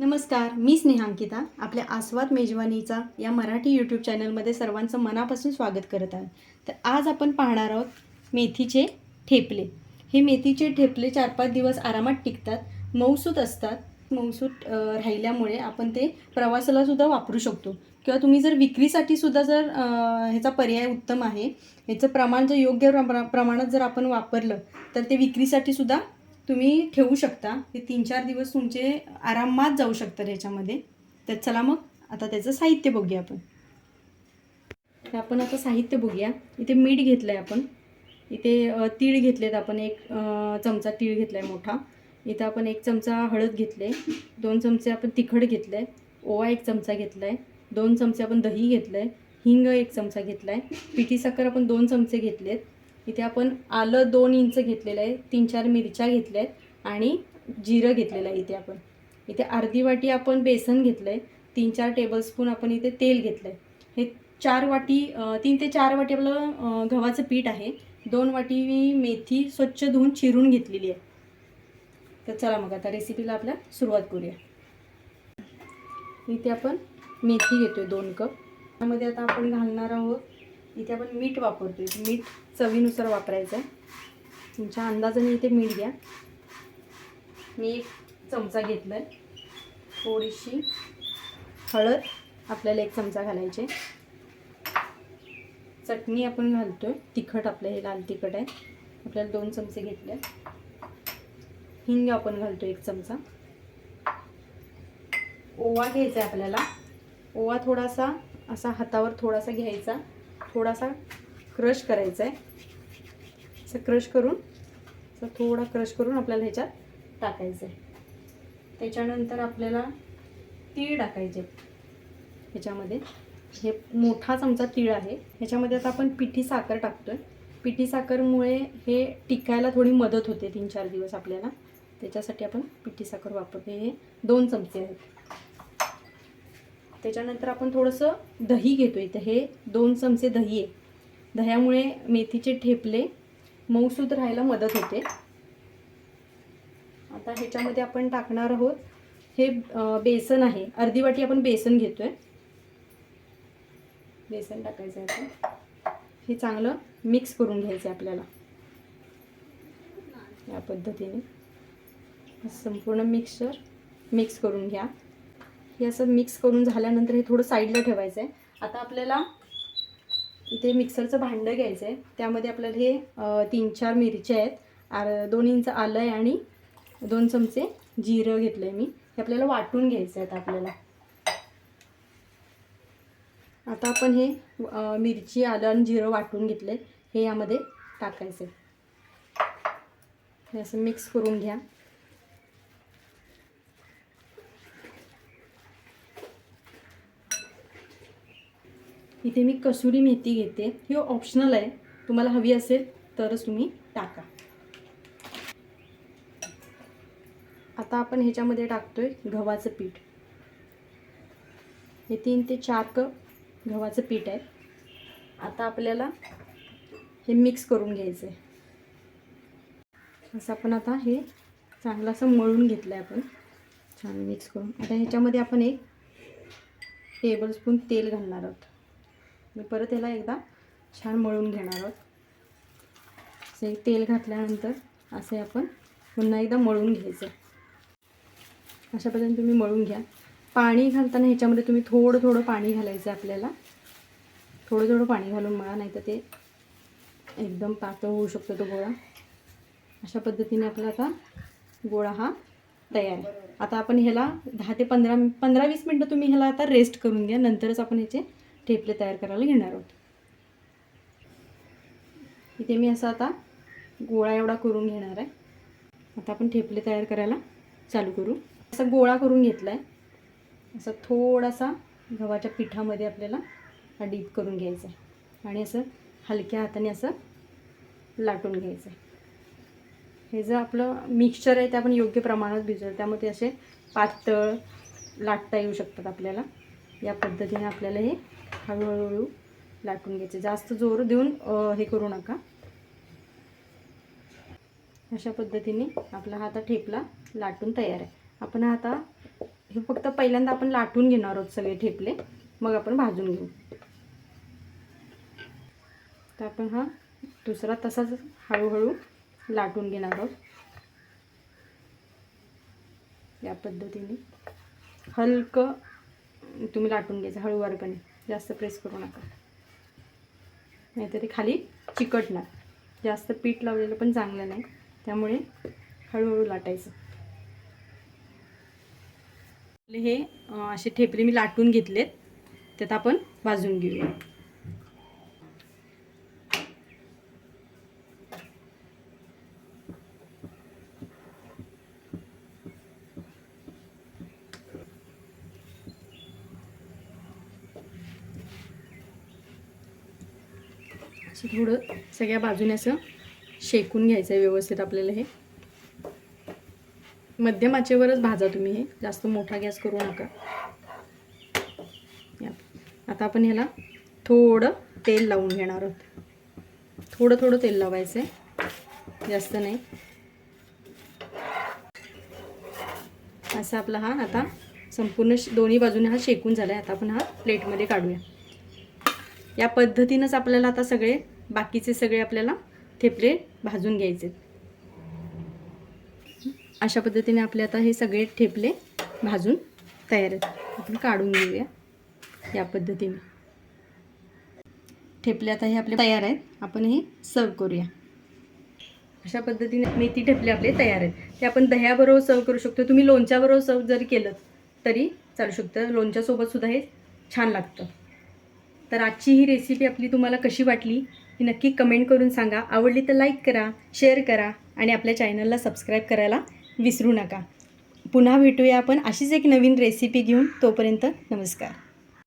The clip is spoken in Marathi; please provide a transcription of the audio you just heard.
नमस्कार मी स्नेहांकिता आपल्या आस्वाद मेजवानीचा या मराठी यूट्यूब चॅनलमध्ये सर्वांचं मनापासून स्वागत करत आहे. तर आज आपण पाहणार आहोत मेथीचे ठेपले. हे मेथीचे ठेपले चार पाच दिवस आरामात टिकतात मऊसूत असतात. मऊसूत राहिल्यामुळे आपण ते प्रवासाला सुद्धा वापरू शकतो. किंवा तुम्ही जर विक्रीसाठी सुद्धा जर ह्याचा पर्याय उत्तम आहे ह्याचं प्रमाण जर योग्य प्रमाणात जर आपण वापरलं तर ते विक्रीसाठी सुद्धा तुम्ही ठेवू शकता. ते तीन चार दिवस तुमचे आरामात जाऊ शकतात ह्याच्यामध्ये तर चला मग आता त्याचं साहित्य बघूया आपण. तर आपण आता साहित्य बघूया. इथे मीठ घेतलं आहे आपण. इथे तीळ घेतलेत आपण एक चमचा तीळ घेतला आहे मोठा. इथं आपण एक चमचा हळद घेतले दोन चमचे आपण तिखट घेतलं आहे ओवा एक चमचा घेतला आहे दोन चमचे आपण दही घेतलं आहे हिंग एक चमचा घेतला आहे पिठी साखर आपण दोन चमचे घेतलेत. इथे आपण आलं दोन इंच घेतलेलं आहे तीन चार मिरच्या घेतल्या आहेत आणि जिरं घेतलेलं आहे इथे आपण. इथे अर्धी वाटी आपण बेसन घेतलं आहे तीन चार टेबलस्पून आपण इथे तेल घेतलं आहे हे चार वाटी तीन ते चार वाटी आपलं गव्हाचं पीठ आहे. दोन वाटी मी मेथी स्वच्छ धुवून चिरून घेतलेली आहे. तर चला मग आता रेसिपीला आपल्या सुरुवात करूया. इथे आपण मेथी घेतोय दोन कप. त्यामध्ये आता आपण घालणार आहोत इथे आपण मीठ वापरतोय. मीठ चवीनुसार वापरायचं आहे तुमच्या अंदाजाने इथे मीठ घ्या. मी एक चमचा घेतला आहे थोडीशी हळद आपल्याला एक चमचा घालायचे चटणी आपण घालतो आहे तिखट आपलं हे लाल तिखट आहे. आपल्याला दोन चमचे घेतले. हिंग आपण घालतो एक चमचा. ओवा घ्यायचा आहे आपल्याला. ओवा थोडासा असा हातावर थोडासा घ्यायचा. थोडासा क्रश करायचा आहे असं क्रश करून असं थोडा क्रश करून आपल्याला ह्याच्यात टाकायचं आहे त्याच्यानंतर आपल्याला तीळ टाकायचे. ह्याच्यामध्ये. हे मोठा चमचा तीळ आहे. ह्याच्यामध्ये आता आपण पिठी साखर टाकतो आहे पिठी साखरमुळे हे टिकायला थोडी मदत होते तीन चार दिवस आपल्याला. त्याच्यासाठी आपण पिठी साखर वापरतो हे दोन चमचे आहेत. त्याच्यानंतर आपण थोडंसं दही घेतो इथं. हे दोन चमचे दही आहे. दह्यामुळे मेथीचे ठेपले मऊसूद राहायला मदत होते. आता ह्याच्यामध्ये आपण टाकणार आहोत. हे बेसन आहे. अर्धी वाटी आपण बेसन घेतोय. बेसन टाकायचं आहे आपण हे चांगलं मिक्स करून घ्यायचं आहे आपल्याला. या पद्धतीने. संपूर्ण मिक्सचर मिक्स करून घ्या. हे असं मिक्स करून झाल्यानंतर हे थोडं साईडला ठेवायचं आहे आता आपल्याला इथे मिक्सरचं भांडं घ्यायचं आहे त्यामध्ये आपल्याला हे तीन चार मिरच्या आहेत. आर दोन इंच आलं आहे आणि दोन चमचे जिरं घेतलं आहे मी. हे आपल्याला वाटून घ्यायचं आहे आता आपल्याला. आता आपण हे मिरची आलं आणि जिरं वाटून घेतलं हे यामध्ये टाकायचं आहे हे असं मिक्स करून घ्या. इथे मी कसुरी मेथी घेते. ही ऑप्शनल आहे. तुम्हाला हवी असेल तरच तुम्ही टाका. आता आपण ह्याच्यामध्ये टाकतोय गव्हाचं पीठ. हे तीन ते चार कप गव्हाचं पीठ आहे. आता आपल्याला हे मिक्स करून घ्यायचं आहे असं आपण आता हे चांगलं असं मळून घेतलं आहे आपण. छान मिक्स करून. आता ह्याच्यामध्ये आपण एक टेबलस्पून तेल घालणार आहोत. मी परत याला एकदा छान मळून घेणार आहोत. असे तेल घातल्यानंतर असे आपण पुन्हा एकदा मळून घ्यायचं. अशा पद्धतीने तुम्ही मळून घ्या. पाणी घालताना ह्याच्यामध्ये तुम्ही थोडं थोडं पाणी घालायचं आहे आपल्याला. थोडं थोडं पाणी घालून मळा नाही तर ते एकदम पातळ होऊ शकतो तो गोळा. अशा पद्धतीने आपला आता गोळा हा तयार आहे. आता आपण ह्याला दहा ते पंधरा पंधरा वीस मिनटं तुम्ही ह्याला आता रेस्ट करून घ्या. नंतरच आपण ह्याचे ठेपले तयार करायला घेणार आहोत. इथे मी असा आता गोळा एवढा करून घेणार आहे. आता आपण ठेपले तयार करायला चालू करू. असा गोळा करून घेतला आहे असा थोडासा गव्हाच्या पिठामध्ये आपल्याला हा डीप करून घ्यायचा आहे. आणि असं हलक्या हाताने असं लाटून घ्यायचं आहे. हे जे आपलं मिक्सचर आहे ते आपण योग्य प्रमाणात भिजवलं त्यामुळे ते असे पातळ लाटता येऊ शकतात आपल्याला. या पद्धतीने आपल्याला हे हळूहळू लाटून घ्यायचे. जास्त जोर देऊन हे करू नका. अशा पद्धतीने आपला हा आता ठेपला लाटून तयार आहे. आपण आता हे फक्त पहिल्यांदा आपण लाटून घेणार आहोत सगळे ठेपले. मग आपण भाजून घेऊ. तर आपण हा दुसरा तसाच हळूहळू लाटून घेणार आहोत. या पद्धतीने हलकं तुम्ही लाटून घ्यायचं हळूवारपणे जास्त प्रेस करू नका. नाहीतर ते खाली चिकटणार. जास्त पीठ लावलेलं पण चांगलं नाही. त्यामुळे हळूहळू लाटायचं. हे असे ठेपले मी लाटून घेतलेत. त्यात आपण भाजून घेऊया. असं थोडं सगळ्या बाजूने असं शेकून घ्यायचं आहे व्यवस्थित आपल्याला हे. मध्यम आचेवरच भाजा तुम्ही हे. जास्त मोठा गॅस करू नका. आता आपण ह्याला थोडं तेल लावून घेणार आहोत. थोडं थोडं तेल लावायचं आहे जास्त नाही. असा आपला हा आता संपूर्ण श- दोन्ही बाजूने हा शेकून झाला आहे आता आपण हा प्लेटमध्ये काढूया. या पद्धतीनंच आपल्याला आता सगळे बाकीचे सगळे आपल्याला थेपले भाजून घ्यायचे. अशा पद्धतीने आपले आता हे सगळे ठेपले भाजून तयार आहेत. आपण काढून घेऊया या पद्धतीने. ठेपले आता हे आपले तयार आहेत. आपण हे सर्व करूया. अशा पद्धतीने मेथी ठेपले आपले तयार आहेत. ते आपण दह्याबरोबर सर्व करू शकतो. तुम्ही लोणच्याबरोबर सर्व जरी केलं तरी चालू शकतं. लोणच्यासोबत सुद्धा हे छान लागतं. तर आजची ही रेसिपी आपली तुम्हाला कशी वाटली? ही नक्की कमेंट करून सांगा. आवडली तर लाईक करा शेअर करा आणि आपल्या चॅनलला सबस्क्राईब करायला विसरू नका. पुन्हा भेटूया आपण अशीच एक नवीन रेसिपी घेऊन. तोपर्यंत नमस्कार.